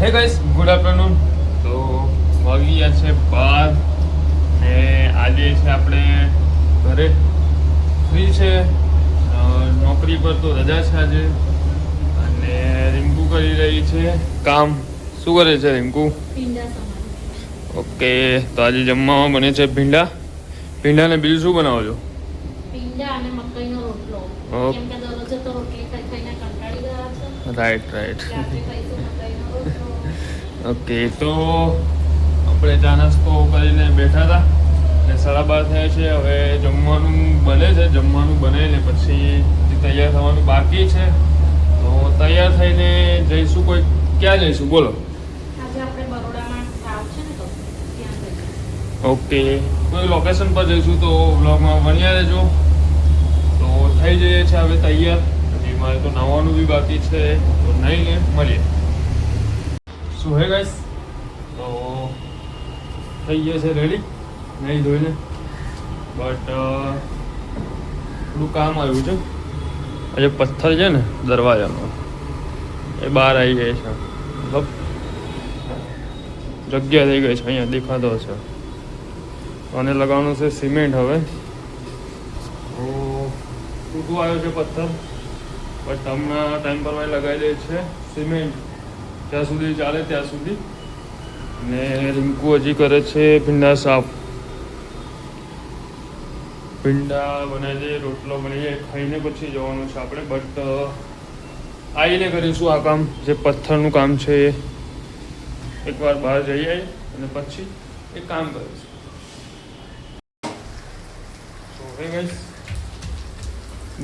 હે guys good afternoon તો વાગી ગયા છે બાર ને આજે છે આપણે ઘરે ફ્રી છે. નોકરી પર તો રજા છે આજે. અને રિંકુ કરી રહી છે. કામ શું કરે છે રિંકુ? ઓકે તો આજે જમવામાં બને છે ભીંડા. ભીંડાને બીજું શું બનાવો છે રાઈટ રાઈટ એટલે આજે ખાઈશું મકાઈનો રોટલો ઓકે તો આપણે ચા નાસ્તો કરીને બેઠા હતા અને સાડા બાર થયા છે. હવે જમવાનું બને છે જમવાનું બનાવીને પછી તૈયાર થવાનું બાકી છે તો તૈયાર થઈને જઈશું કોઈ ક્યાં જઈશું? બોલો. આજે આપણે બરોડામાં ગાવ છે ને તો ત્યાં જઈશું. ઓકે કોઈ લોકેશન પર જઈશું તો વ્લોગમાં બન્યા રહેજો. તો થઈ જઈએ છે હવે તૈયાર. પછી મારે તો નાવાનું બી બાકી છે તો નહીં મળીએ. શું હે ગાઈસ તો થઈ ગયો છે રેડી નહીં ધોઈને? બટ થોડું કામ આવ્યું છે. આજે પથ્થર છે ને, દરવાજાનો. એ બહાર આવી જાય છે. મતલબ જગ્યા થઈ ગઈ છે, અહીંયા દેખાતો છે. અને લગાવવાનું છે સિમેન્ટ હવે. તો ટૂંકું આવ્યો છે પથ્થર. બટ હમણાં ટાઈમ પર લગાવી દે છે સિમેન્ટ. જ્યાં સુધી ચાલે ત્યાં સુધી. ને રિંકુ હજી કરે છે ભીંડા સાફ. ભીંડા બનાવી દે રોટલો બની જાય ખાઈને પછી જવાનું છે આપણે. બટ આવીને કરીશું આ કામ, જે પથ્થરનું કામ છે એ. એકવાર બહાર જઈ આવી અને પછી એ કામ કરીશું.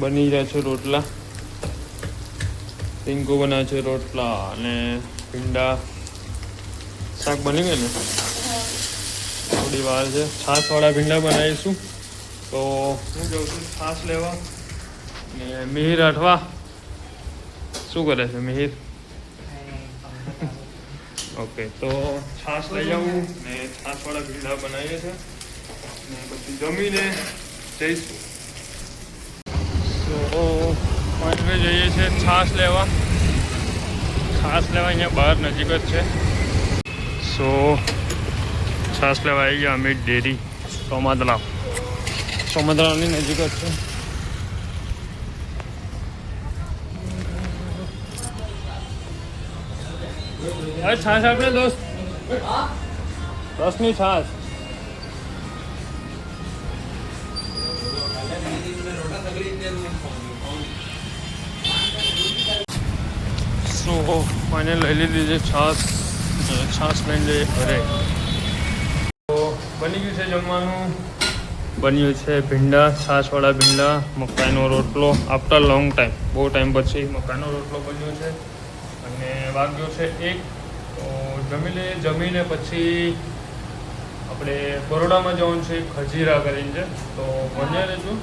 બની રહ્યા છે રોટલા. રિંકુ બનાવે છે રોટલા અને ભીંડા શાક બની ગયું ને? થોડી વાર છે. છાશવાળા ભીંડા બનાવીશું. તો હું જાઉં છું છાશ લેવા. ને મિહિર અઠવા શું કરે છે મિહિર? ઓકે, તો છાશ લઈ જાઉં ને છાશવાળા ભીંડા બનાવીએ છીએ ને પછી જમીને જઈશું. તો જઈએ છીએ છાશ લેવા. છાશ લેવા અહીંયા બહાર નજીક જ છે. સો છાશ લેવા આવી ગયા અમિત ડેરી સોમાદલા સોમાદલાની નજીક જ છે. અરે છાશ આપણે દોસ્ત. દસની છાશ. સો ફાઇનલ લઈ લીધી છે અને છાશ લઈને જઈએ ઘરે તો બની ગયું છે જમવાનું બન્યું છે ભીંડા છાશવાળા ભીંડા મકાઈનો રોટલો આફ્ટર લોંગ ટાઈમ બહુ ટાઈમ પછી મકાઈનો રોટલો બન્યો છે અને વાગ્યો છે એક તો જમી લઈએ જમીને પછી આપણે બરોડામાં જવાનું છે ખજીરા કરીને છે તો બન્યા રહેજો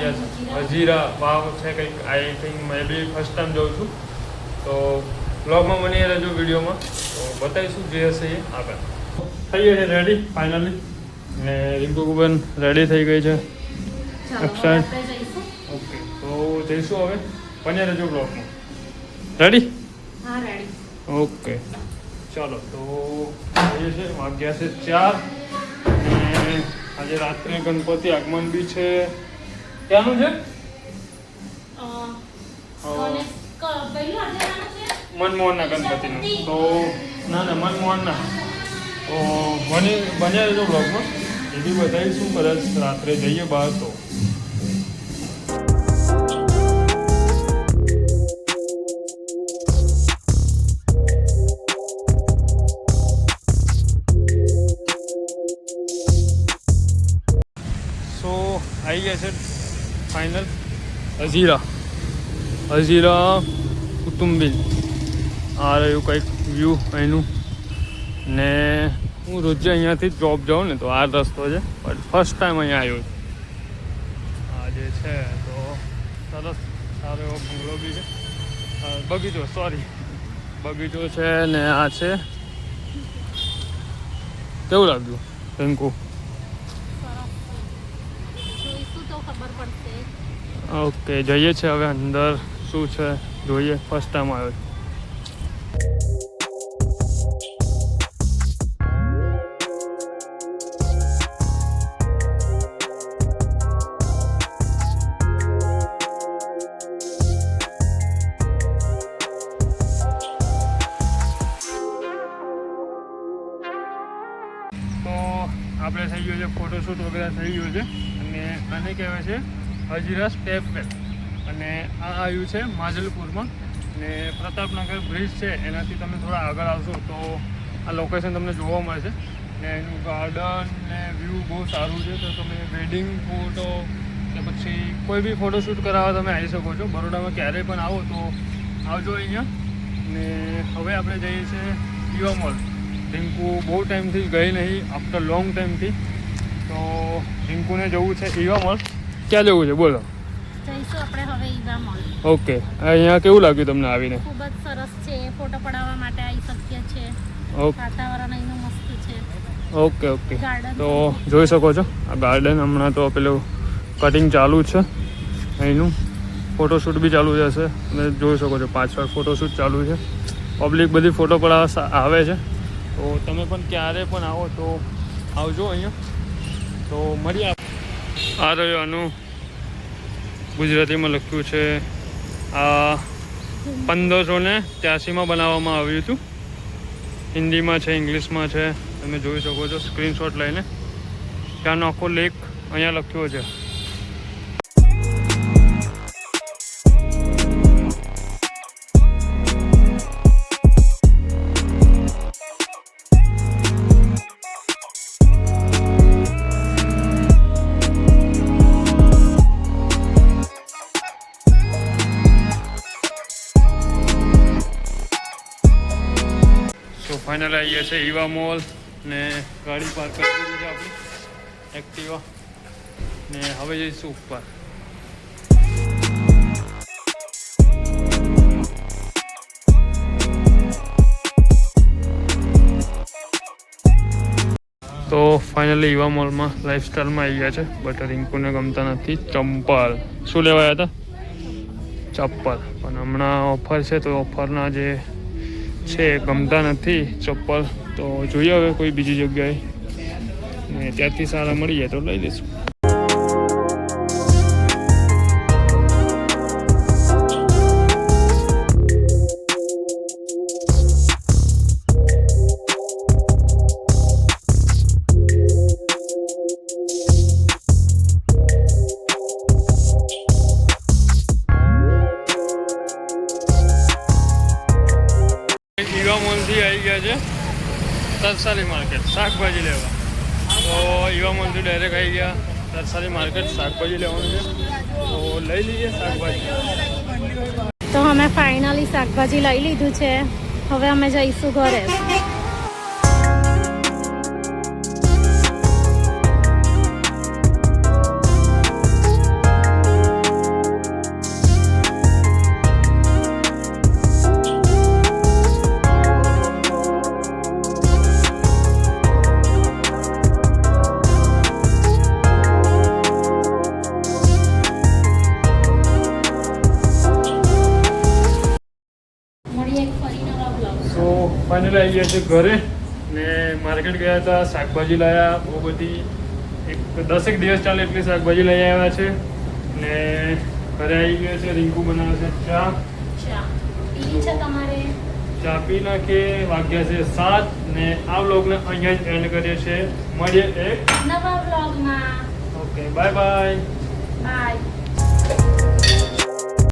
યસ હજીરા વાવ છે કંઈક આઈ થિંક મેં બી ફર્સ્ટ ટાઈમ જાઉં છું. તો બ્લોગમાં બની રહેજો વિડીયોમાં. તો બતાવીશું જે હશે એ આગળ. થઈ ગઈ છે રેડી ફાઇનલી ને રિંકુબેન રેડી થઈ ગઈ છે. અક્ષર. ઓકે તો જઈશું હવે. બની રહેજો બ્લોગમાં રેડી ઓકે ચાલો તો એ છે. વાગ્યા છે ચાર. અને આજે રાત્રે ગણપતિ આગમન બી છે. ક્યાંનું છે? મનમોહનના ગણપતિનું. તો ના ના, મનમોહનના. તો બને બને રહેજો બ્લોગમાં એ બી બતાવીશું કદાચ રાત્રે જઈએ બહાર તો. આવી ગયા છે ફાઇનલ હજીરા. હજીરા. કુટુંબી આ રહ્યું કંઈક વ્યૂ અહીંનું. ને હું રોજે અહીંયાથી જોબ જાઉં ને તો આ રસ્તો છે. બટ ફર્સ્ટ ટાઈમ અહીંયા આવ્યો છું. આ જે છે તો સરસ સારો એવો બંગલો બી છે. બગીચો સોરી બગીચો છે ને આ છે. કેવું લાગ્યું રિંકુ ઓકે જઈએ છીએ હવે અંદર. શું છે? જોઈએ ફર્સ્ટ ટાઈમ આવ્યો આપણે થઈ ગયો છે ફોટોશૂટ વગેરે થઈ ગયો છે. અને આને કહેવાય છે, હજીરા સ્ટેપ બેક અને આ આવ્યું છે માજલપુરમાં. ને પ્રતાપનગર બ્રિજ છે, એનાથી તમે થોડા આગળ આવશો તો આ લોકેશન તમને જોવા મળશે. ને એનું ગાર્ડન ને વ્યૂ બહુ સારું છે, તો તમે વેડિંગ ફોટો કે પછી કોઈ બી ફોટોશૂટ કરાવવા તમે આવી શકો છો. બરોડામાં ક્યારેય પણ આવો તો આવજો અહીંયા. ને હવે આપણે જઈએ છીએ યુવા મોલ રિંકુ બહુ ટાઈમથી ગઈ નહીં આફ્ટર લોંગ ટાઈમથી તો રિંકુને જવું છે યુવા મોલ ક્યાં જવું છે? બોલો. જઈશું આપણે હવે ઈવા મોલ ઓકે. અહીંયા કેવું લાગ્યું તમને આવીને? ખૂબ જ સરસ છે. ફોટો પડાવવા માટે આવી શક્ય છે. ઓકે. વાતાવરણ અહીંનું મસ્ત છે. Okay okay. તો જોઈ શકો છો. આ ગાર્ડન હમણાં તો પેલું કટિંગ ચાલુ છે. અહીંનું ફોટોશૂટ બી ચાલુ જશે. અને જોઈ શકો છો પાછળ ફોટોશૂટ ચાલુ છે. પબ્લિક બધી ફોટો પડાવવા આવે છે. તો તમે પણ ક્યારે પણ આવો તો આવજો અહીંયા. તો મળીએ આ રહ્યો આનું ગુજરાતીમાં લખ્યું છે, આ પંદરસો ને ત્યાસીમાં બનાવવામાં આવ્યું હતું. હિન્દીમાં છે, ઇંગ્લિશમાં છે, તમે જોઈ શકો છો, સ્ક્રીનશોટ લઈને. ત્યાંનો આખો લેખ અહીંયા લખ્યો છે. ફાઇનલ આવી ગયા છે ઈવા મોલ ને ગાડી પાર્ક કરી દીધી છે આપણી. એક્ટિવા ને હવે જઈશું ઉપર. તો ફાઇનલી ઇવા મોલમાં લાઈફસ્ટાઈલમાં આવી ગયા છે. બટ રિંકુને ગમતા નથી. ચંપલ. શું લેવાયા હતા? ચપ્પલ પણ હમણાં ઓફર છે તો ઓફરના જે છે, ગમતા નથી, ચપ્પલ. તો જોઈએ હવે કોઈ બીજી જગ્યાએ. ને ત્યાંથી સારા મળી જાય તો લઈ લઈશું. માર્કેટ શાકભાજી લેવા. તો યુવા મોલથી ડાયરેક્ટ આવી ગયા. નર્સરી માર્કેટ શાકભાજી લેવાનું છે. તો લઈ લઈએ શાકભાજી. તો અમે ફાઇનલી શાકભાજી લઈ લીધું છે. હવે અમે જઈશું ઘરે. ફાઇનલી આવી ગયા છે ઘરે. ને માર્કેટ ગયા હતા શાકભાજી લાવ્યા બહુ બધી એક દસેક દિવસ ચાલે એટલી શાકભાજી લઈ આવ્યા છે. ને ઘરે આવી ગયા છે રિંકુ બનાવે છે ચા. ચા. પીવી છે પી નાખે વાગ્યા છે સાત ને આ વ્લોગને અહીંયા જ એન્ડ કરીએ છીએ. મળીએ એક નવા બ્લોગમાં ઓકે બાય બાય. બાય.